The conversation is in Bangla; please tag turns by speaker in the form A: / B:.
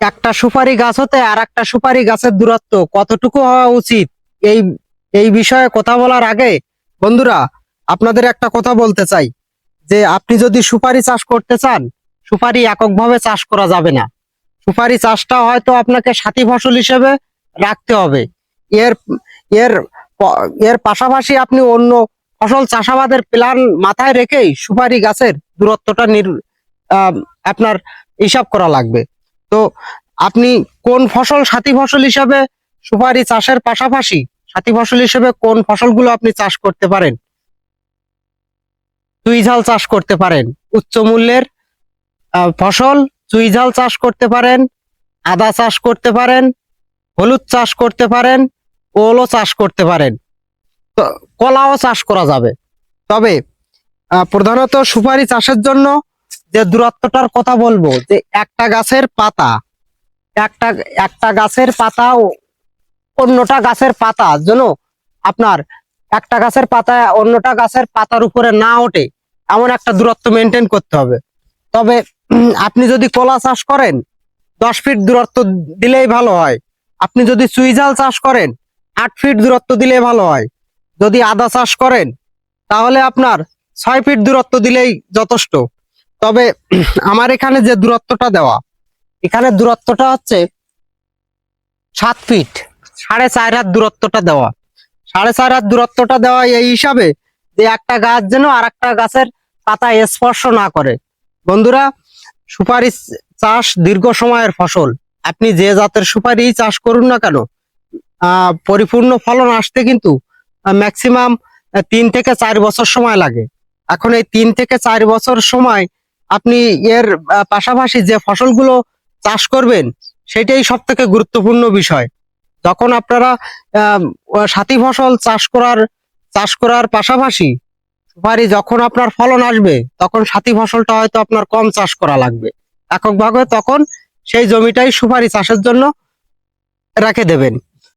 A: একটা সুপারি গাছ হতে আর একটা সুপারি গাছের দূরত্ব কতটুকু হওয়া উচিত? এই এই বিষয়ে কথা বলার আগে বন্ধুরা, আপনাদের একটা কথা বলতে চাই, যে আপনি যদি সুপারি চাষ করতে চান, সুপারি এককভাবে চাষ করা যাবে না। সুপারি চাষটা হয়তো আপনাকে সাথী ফসল হিসেবে রাখতে হবে। এর এর এর পাশাপাশি আপনি অন্য ফসল চাষাবাদের প্ল্যান মাথায় রেখেই সুপারি গাছের দূরত্বটা নির আপনার হিসাব করা লাগবে। তো আপনি কোন ফসল সাথী ফসল হিসাবে সুপারি চাষের পাশাপাশি সাথী ফসল হিসেবে কোন ফসলগুলো আপনি চাষ করতে পারেন? চুইঝাল চাষ করতে পারেন, উচ্চ মূল্যের ফসল চুইঝাল চাষ করতে পারেন, আদা চাষ করতে পারেন, হলুদ চাষ করতে পারেন, ওলও চাষ করতে পারেন। কলাও চাষ করা যাবে। তবে প্রধানত সুপারি চাষের জন্য যে দূরত্বটার কথা বলব, যে একটা গাছের পাতা, একটা একটা গাছের পাতা অন্যটা গাছের পাতা যেন আপনার একটা গাছের পাতা অন্যটা গাছের পাতার উপরে না ওঠে, এমন একটা দূরত্ব মেনটেন করতে হবে। তবে আপনি যদি কলা চাষ করেন, দশ ফিট দূরত্ব দিলেই ভালো হয়। আপনি যদি চুইঝাল চাষ করেন, আট ফিট দূরত্ব দিলেই ভালো হয়। যদি আদা চাষ করেন, তাহলে আপনার ছয় ফিট দূরত্ব দিলেই যথেষ্ট। তবে আমার এখানে যে দূরত্বটা দেওয়া, এখানে দূরত্বটা হচ্ছে সাত ফিট সাড়ে চার হাত দূরত্বটা দেওয়া। সাড়ে চার হাত দূরত্বটা দেওয়া এই হিসাবে যে একটা গাছ যেন আর একটা গাছের পাতা স্পর্শ না করে। বন্ধুরা সুপারি চাষ দীর্ঘ সময়ের ফসল। আপনি যে জাতের সুপারি চাষ করুন না কেন পরিপূর্ণ ফলন আসতে কিন্তু ম্যাক্সিমাম তিন থেকে চার বছর সময় লাগে। এখন এই তিন থেকে চার বছর সময় আপনি এর পাশাপাশি যে ফসলগুলো চাষ করবেন, সেটাই সব থেকে গুরুত্বপূর্ণ বিষয়। যখন আপনারা সাথী ফসল চাষ করার চাষ করার পাশাপাশি সুপারি যখন আপনার ফলন আসবে, তখন সাথী ফসলটা হয়তো আপনার কম চাষ করা লাগবে। এককভাবে তখন সেই জমিটাই সুপারি চাষের জন্য রেখে দেবেন।